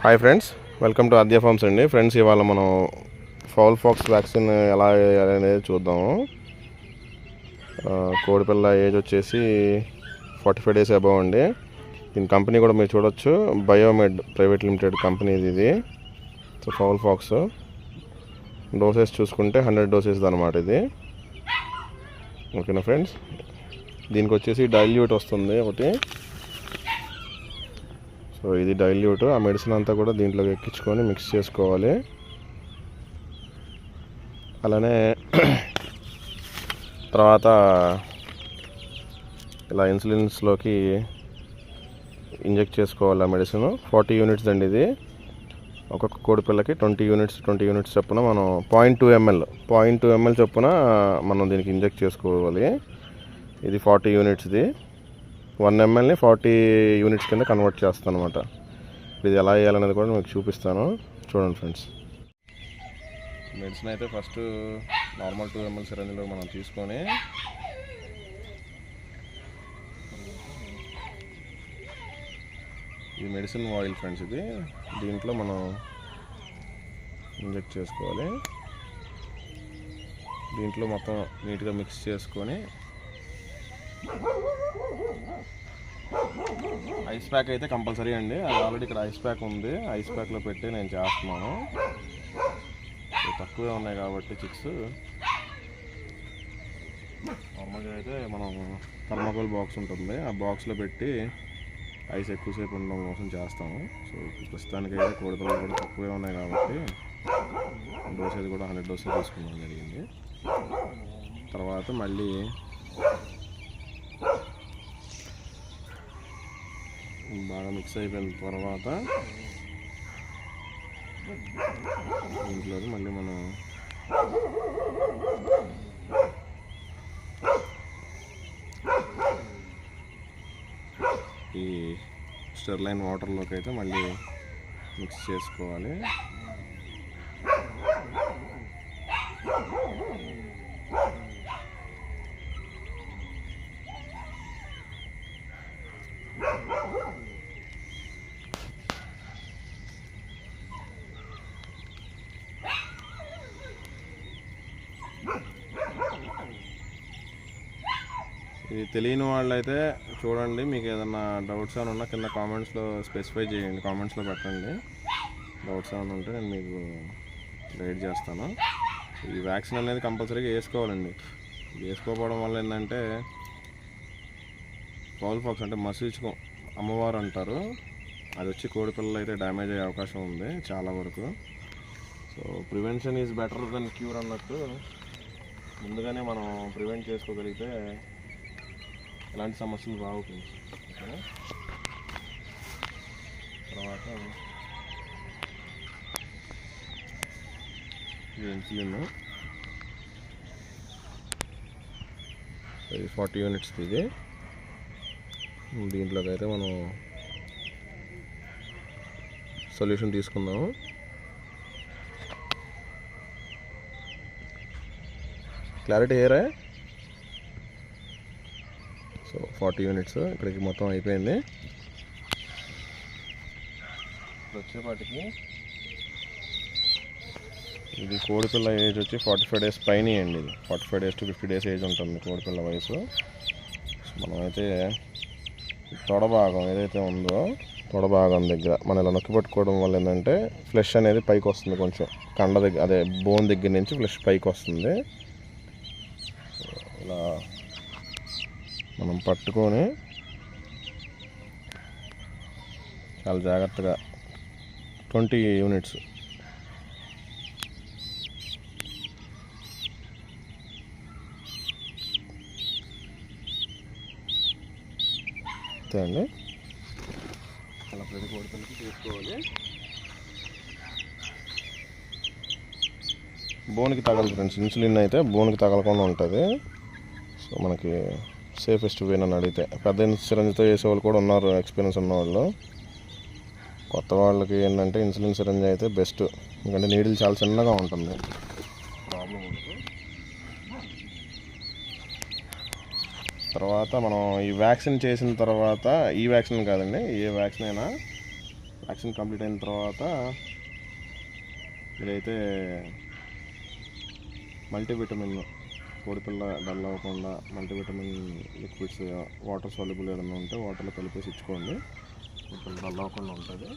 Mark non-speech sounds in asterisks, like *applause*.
Hi friends welcome to Aadya farms అండి. Friends ఇవాళ మనం ఫౌల్ ఫాక్స్ వ్యాక్సిన్ ఎలా వేయాలి అనేది చూద్దాము కోడిపిల్ల ఏజ్ వచ్చేసి ఫార్టీ ఫైవ్ డేస్ అబౌవ్ అండి. దీని కంపెనీ కూడా మీరు చూడొచ్చు. బయోమెడ్ ప్రైవేట్ లిమిటెడ్ కంపెనీ ఇది సో ఫౌల్ ఫాక్స్ డోసెస్ చూసుకుంటే హండ్రెడ్ డోసెస్ అనమాట ఇది. ఓకేనా ఫ్రెండ్స్ దీనికి వచ్చేసి డైల్యూట్ వస్తుంది ఒకటి. సో ఇది డైల్యూట్ ఆ మెడిసిన్ అంతా కూడా దీంట్లోకి ఎక్కించుకొని మిక్స్ చేసుకోవాలి. అలానే *clears throat* తర్వాత ఇలా ఇన్సులిన్స్లోకి ఇంజెక్ట్ చేసుకోవాలి ఆ మెడిసిన్ ఫార్టీ యూనిట్స్ అండి ఇది. ఒక్కొక్క కోడి పిల్లకి ట్వంటీ యూనిట్స్ ట్వంటీ యూనిట్స్ చొప్పున మనం point two ML point two ML చొప్పున మనం దీనికి ఇంజెక్ట్ చేసుకోవాలి. ఇది ఫార్టీ యూనిట్స్ది వన్ ఎంఎల్ని ఫార్టీ యూనిట్స్ కింద కన్వర్ట్ చేస్తాను అనమాట ఇది ఎలా వేయాలనేది కూడా మీకు చూపిస్తాను. చూడండి ఫ్రెండ్స్. మెడిసిన్ అయితే ఫస్ట్ నార్మల్ టూ ఎంఎల్ సిరంజిలో మనం తీసుకొని ఈ మెడిసిన్ ఆయిల్ ఫ్రెండ్స్ ఇది. దీంట్లో మనం ఇంజెక్ట్ చేసుకోవాలి. దీంట్లో మొత్తం నీట్గా మిక్స్ చేసుకొని ఐస్ ప్యాక్ అయితే కంపల్సరీ అండి. అది ఆల్రెడీ ఇక్కడ ఐస్ ప్యాక్ ఉంది. ఐస్ ప్యాక్లో పెట్టి నేను చేస్తున్నాను. తక్కువే ఉన్నాయి కాబట్టి చిక్స్ నార్మల్గా అయితే మనం థర్మాకోల్ బాక్స్ ఉంటుంది. ఆ బాక్స్లో పెట్టి ఐస్ ఎక్కువసేపు ఉండడం కోసం చేస్తాము. సో ప్రస్తుతానికి అయితే కోడిపిల్లలు కూడా తక్కువే ఉన్నాయి కాబట్టి డోసేజ్ కూడా హండ్రెడ్ డోసే తీసుకున్నాం జరిగింది. తర్వాత మళ్ళీ బాగా మిక్స్ అయిపోయిన తర్వాత దీంట్లోకి మళ్ళీ మనం ఈ స్టెర్లైన్ వాటర్లోకి అయితే మళ్ళీ మిక్స్ చేసుకోవాలి. ఇది తెలియని వాళ్ళైతే చూడండి మీకు ఏదన్నా డౌట్స్ అని ఉన్నా కింద కామెంట్స్లో స్పెసిఫై చేయండి కామెంట్స్లో పెట్టండి. డౌట్స్ ఏమైనా ఉంటే నేను మీకు గైడ్ చేస్తాను. ఈ వ్యాక్సిన్ అనేది కంపల్సరీగా వేసుకోవాలండి. ఇది వేసుకోకపోవడం వల్ల ఏంటంటే పౌల్ ఫాక్స్ అంటే మసీచుకో అమ్మవారు అంటారు. అది వచ్చి కోడి పిల్లలు అయితే డ్యామేజ్ అయ్యే అవకాశం ఉంది చాలా వరకు. So prevention is better than cure అన్నట్టు ముందుగానే మనం ప్రివెంట్ చేసుకోగలిగితే ఇలాంటి సమస్యలు రావు ఫ్రెండ్స్. ఓకేనా? తర్వాత ఇది ఇన్సులిన్ ఇది ఫార్టీ యూనిట్స్ ఇది. దీంట్లో అయితే మనం సొల్యూషన్ తీసుకుందాము. క్లారిటీ ఏరా సో ఫార్టీ యూనిట్స్ ఇక్కడికి మొత్తం అయిపోయింది. వచ్చేపాటికి ఇది కోడిపిల్ల ఏజ్ వచ్చి ఫార్టీ ఫైవ్ డేస్ పైన అండి ఇది. Forty five days to fifty days age ఉంటుంది కోడిపిల్ల వయసు. మనమైతే తొడ భాగం ఏదైతే ఉందో తొడ భాగం దగ్గర మనం ఇలా నొక్కి పట్టుకోవడం వల్ల ఏంటంటే ఫ్లెష్ అనేది పైకి వస్తుంది కొంచెం. కండ దగ్గర అదే బోన్ దగ్గర నుంచి ఫ్లెష్ పైకి వస్తుంది. ఇలా మనం పట్టుకొని చాలా జాగ్రత్తగా ట్వంటీ యూనిట్స్. అంతే అండి. అలా ప్రతి కోడిపిల్లకి తీసుకోవాలి. బోన్కి తగలదు ఫ్రెండ్స్. ఇన్సులిన్ అయితే బోన్కి తగలకుండా ఉంటుంది. సో మనకి సేఫెస్ట్ వే అని అడిగితే. పెద్ద సిరంజితో చేసే వాళ్ళు కూడా ఉన్నారు ఎక్స్పీరియన్స్ ఉన్నవాళ్ళు కొత్త వాళ్ళకి ఏంటంటే ఇన్సులిన్ సిరంజ్ అయితే బెస్ట్. ఎందుకంటే నీడిల్ చాలా చిన్నగా ఉంటుంది. ప్రాబ్లం తర్వాత మనం ఈ వ్యాక్సిన్ చేసిన తర్వాత ఈ వ్యాక్సిన్ కాదండి ఏ వ్యాక్సిన్ అయినా వ్యాక్సిన్ కంప్లీట్ అయిన తర్వాత ఇదైతే మల్టీవిటమిన్. కోడిపిల్ల డల్ అవ్వకుండా మల్టీవిటమిన్ లిక్విడ్స్ వాటర్ సాల్యుబుల్ ఏదైనా ఉంటే వాటర్లో కలిపేసి ఇచ్చుకోండి. డల్ అవ్వకుండా ఉంటుంది.